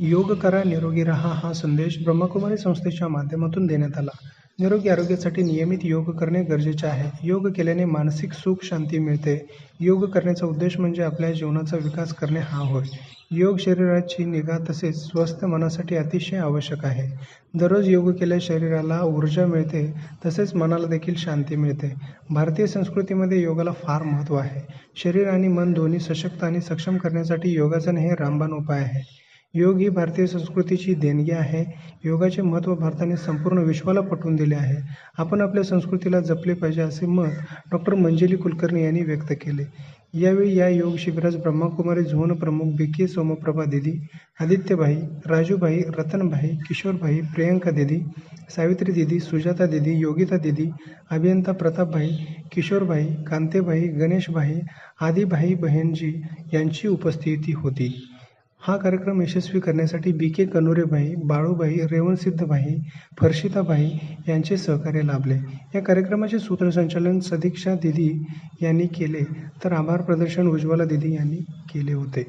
योग करा निरोगी रहा हा संदेश ब्रह्मकुमारी संस्थेच्या माध्यमातून देण्यात आला. निरोगी आरोग्यासाठी नियमित योग करणे गरजेचे आहे. योग केल्याने मानसिक सुख शांती मिळते. योग करण्याचा उद्देश म्हणजे आपल्या जीवनाचा विकास करणे हा होय. योग शरीराची निगा तसेच स्वस्थ मनासाठी अतिशय आवश्यक आहे. दररोज योग केल्यास शरीराला ऊर्जा मिळते तसेच मनाला देखील शांती मिळते. भारतीय संस्कृतीमध्ये योगाला फार महत्त्व आहे. शरीर आणि मन दोन्ही सशक्त आणि सक्षम करण्यासाठी योगासन हे रामबाण उपाय आहे. योग ही भारतीय संस्कृतीची देणगी आहे. योगाचे महत्त्व भारताने संपूर्ण विश्वाला पटवून दिले आहे. आपण आपल्या संस्कृतीला जपले पाहिजे असे मत डॉक्टर मंजली कुलकर्णी यांनी व्यक्त केले. यावेळी या योग शिबिरास ब्रह्मकुमारी झोन प्रमुख बी के सोमप्रभा दिदी आदित्यभाई राजूभाई रतनभाई किशोरभाई प्रियंका दिदी सावित्री दिदी सुजाता दिदी योगिता दिदी अभियंता प्रतापभाई किशोरभाई कांतेभाई गणेशभाई आदिभाई बहिणजी यांची उपस्थिती होती. हा कार्यक्रम यशस्वी करण्यासाठी बी के कनुरेभाई बाळूबाई रेवणसिद्धबाई फर्शिताबाई यांचे सहकार्य लाभले. या कार्यक्रमाचे सूत्रसंचालन सदिक्षा दिदी यांनी केले तर आभार प्रदर्शन उज्ज्वला दिदी यांनी केले होते.